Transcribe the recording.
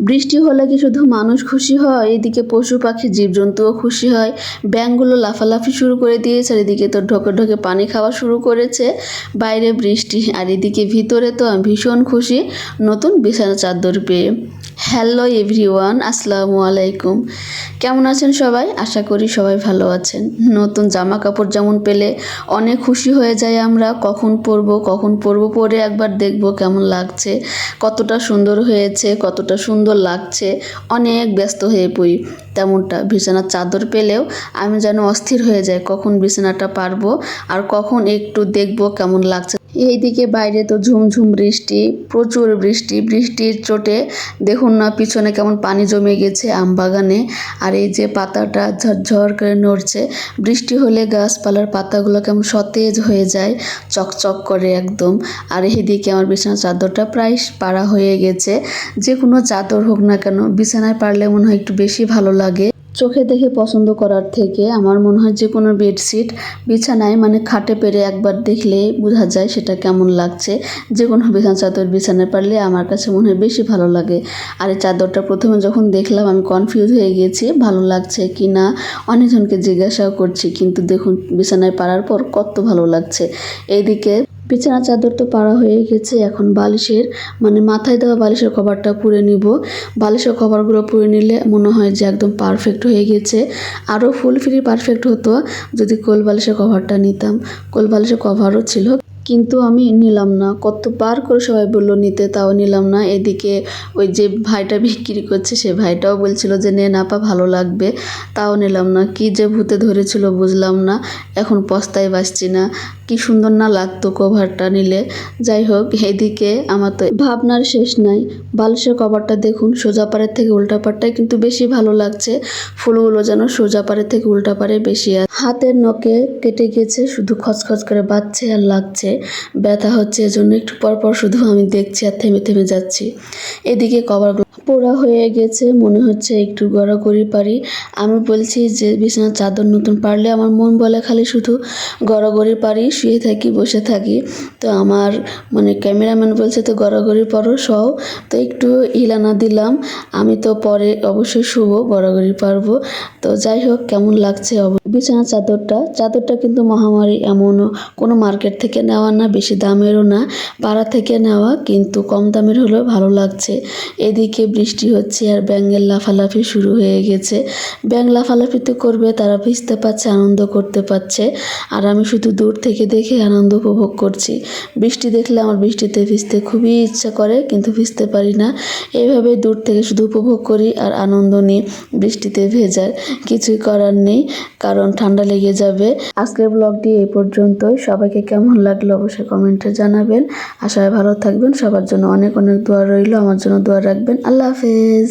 বৃষ্টি হলে কি শুধু মানুষ খুশি হয়? এদিকে পশু পাখি, জীবজন্তুও খুশি হয়। ব্যাঙগুলো লাফালাফি শুরু করে দিয়েছে, আর এদিকে তো ঢোকে ঢোকে পানি খাওয়া শুরু করেছে। বাইরে বৃষ্টি, আর এদিকে ভিতরে তো আমি ভীষণ খুশি। নতুন বিছানা চাদর পেয়ে। হ্যালো এভরিওয়ান, আসসালামু আলাইকুম। কেমন আছেন সবাই? আশা করি সবাই ভালো আছেন। নতুন জামা কাপড় যেমন পেলে অনেক খুশি হয়ে যাই আমরা। কখন পরবো কখন পরবো পরে একবার দেখব কেমন লাগছে, কতটা সুন্দর হয়েছে, কতটা সুন্দর লাগছে। অনেক ব্যস্ত হয়ে পড়ি তেমনটা। বিছানার চাদর পেলেও আমি যেন অস্থির হয়ে যাই, কখন বিছানাটা পারব আর কখন একটু দেখব কেমন লাগছে। এইদিকে বাইরে তো ঝুমঝুম বৃষ্টি, প্রচুর বৃষ্টি, বৃষ্টির চোটে দেখুন না, পিছনে কেমন পানি জমে গেছে আম বাগানে আর এই যে পাতাটা ঝরঝর করে নড়ছে, বৃষ্টি হলে গাছপালার পাতাগুলো কেমন সতেজ হয়ে যায়, চকচক করে একদম। আর এইদিকে আমার বিছানার চাদরটা প্রায় পাড়া হয়ে গেছে। যে কোনো চাদর হোক না কেন, বিছানায় পারলে মনে হয় একটু বেশি ভালো লাগে। চোখে দেখে পছন্দ করার থেকে আমার মনে হয় যে কোনো বেডশিট, বিছানায় মানে খাটে পেরে একবার দেখলে বোঝা যায় সেটা কেমন লাগছে। যে কোনো বিছানা, চাদর বিছানায় পারলে আমার কাছে মনে হয় বেশি ভালো লাগে। আর এই চাদরটা প্রথমে যখন দেখলাম আমি কনফিউজ হয়ে গিয়েছি, ভালো লাগছে কি না, অনেকজনকে জিজ্ঞাসাও করছি, কিন্তু দেখুন বিছানায় পারার পর কত ভালো লাগছে। এইদিকে বিছানা চাদর তো পাড়া হয়ে গেছে, এখন বালিশের মানে মাথায় দেওয়া বালিশের কভারটা পুরে নিব। বালিশের কভারগুলো পুরে নিলে মনে হয় যে একদম পারফেক্ট হয়ে গেছে। আরও ফুল ফ্রি পারফেক্ট হতো যদি কোল বালিশের কভারটা নিতাম। কোল বালিশের কভারও ছিল। কিন্তু আমি নিলাম না। কতবার করে সবাই বলল, নিতে তাও নিলাম না। এদিকে ওই যে ভাইটা বিক্রি করছে, সে ভাইটাও বলছিল যে, নে নাপা ভালো লাগবে। তাও নিলাম না। কি যে ভূতে ধরেছিল বুঝলাম না। এখন পস্তায় বাসছি না। কি সুন্দর না লাগতো কভারটা নিলে। যাই হোক, এদিকে আমার তো ভাবনার শেষ নাই। বালিশের কভারটা দেখুন, সোজা পাড়ের থেকে উল্টা পাড়টাই কিন্তু বেশি ভালো লাগছে। ফুলগুলো যেন সোজা পাড়ের থেকে উল্টা পাড়ে বেশি হাতের নখে কেটে গেছে, শুধু খচখচ করে বাজছে আর লাগছে। ব্যথা হচ্ছে, এজন্য একটু পর পর শুধু আমি দেখছি আর থেমে থেমে যাচ্ছি। এদিকে কভারগুলো পোড়া হয়ে গেছে, মনে হচ্ছে একটু গড়াগড়ি পারি। আমি বলছি যে, বিছানার চাদর নতুন পারলে আমার মন বলে খালি শুধু গড়াগড়ি পারি, শুয়ে থাকি, বসে থাকি। তো আমার মানে ক্যামেরাম্যান বলছে, তো গড়াগড়ি পরো সও তো একটু হিলানা দিলাম। আমি তো পরে অবশ্যই শুভ গড়াগড়ি পারব। তো যাই হোক, কেমন লাগছে বিছানার চাদরটা? চাদরটা কিন্তু মহামারী এমনও কোনো মার্কেট থেকে নেওয়া না, বেশি দামেরও না। পাড়া থেকে নেওয়া, কিন্তু কম দামের হলেও ভালো লাগছে। এদিকে বৃষ্টি হচ্ছে আর ব্যাঙের লাফালাফি শুরু হয়ে গেছে। ব্যাঙ লাফালাফি তো করবে, তারা ভিজতে পারছে, আনন্দ করতে পারছে। আর আমি শুধু দূর থেকে দেখে আনন্দ উপভোগ করছি। বৃষ্টি দেখলে আমার বৃষ্টিতে ভিজতে খুবই ইচ্ছা করে, কিন্তু ভিজতে পারি না। এইভাবে দূর থেকে শুধু উপভোগ করি আর আনন্দ নিই বৃষ্টিতে ভেজার কিছুই করার নেই, কারণ ঠান্ডা লেগে যাবে। আজকের ব্লগটি এই পর্যন্তই। সবাইকে কেমন লাগল অবশ্যই কমেন্টে জানাবেন। আশায় ভালো থাকবেন। সবার জন্য অনেক অনেক দোয়া রইল। আমার জন্য দোয়া রাখবেন। আল্লাহ হাফেজ